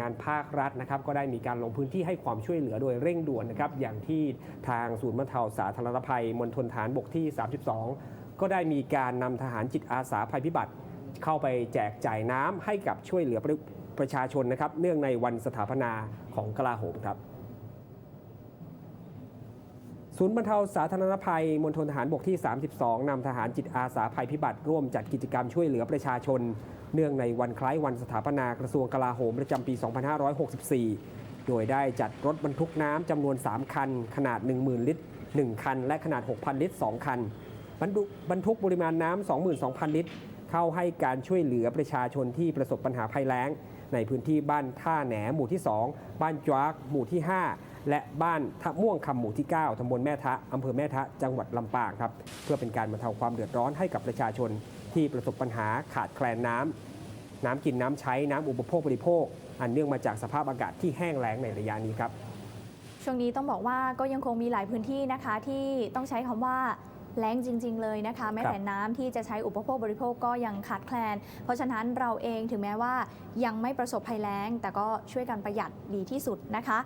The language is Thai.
งานภาครัฐนะครับก็ได้มีการลงพื้นที่ให้ความช่วยเหลือโดยเร่งด่วนนะครับอย่างที่ทางศูนย์บรรเทาสาธารณภัยมณฑลฐานบกที่ 32 ก็ได้มีการนำทหารจิตอาสาภัยพิบัติ เข้าไปแจกจ่ายน้ำให้กับช่วยเหลือประประชาชนนะครับเนื่องในวันสถาปนาของกลาโหมครับ ศูนย์บรรเทาสาธารณภัยมณฑลทหารบกที่ 32 นำทหารจิตอาสาภัยพิบัติร่วมจัดกิจกรรมช่วยเหลือประชาชน เนื่องในวันคล้ายวันสถาปนากระทรวงกลาโหมประจำปี 2564 โดยได้จัดรถบรรทุกน้ำจำนวน 3 คัน ขนาด 10,000 ลิตร 1 คัน และขนาด 6,000 ลิตร 2 คัน บรรทุกบรทุกปริมาณน้ำ 22,000 ลิตร เข้าให้การช่วยเหลือประชาชนที่ประสบปัญหาภัยแล้ง ในพื้นที่บ้านท่าแหนหมู่ที่ 2 บ้านจวากหมู่ที่ 5 และบ้านทะม่วงคำหมู่ที่ 9ตำบลแม่ทะอำเภอแม่ทะจังหวัดลำปางครับเพื่อเป็นการบรรเทาความเดือดร้อนให้กับประชาชน ที่ประสบปัญหาขาดแคลนน้ำน้ำกินน้ำใช้น้ำอุปโภคบริโภค อันเนื่องมาจากสภาพอากาศที่แห้งแล้งในระยะนี้ครับช่วงนี้ต้องบอกว่าก็ยังคงมีหลายพื้นที่นะคะที่ต้องใช้คำว่าแล้งจริง ๆ เลยนะคะ แม้แต่น้ำที่จะใช้อุปโภคบริโภคก็ยังขาดแคลน เพราะฉะนั้นเราเองถึงแม้ว่ายังไม่ประสบภัยแล้ง แต่ก็ช่วยกันประหยัดดีที่สุดนะคะ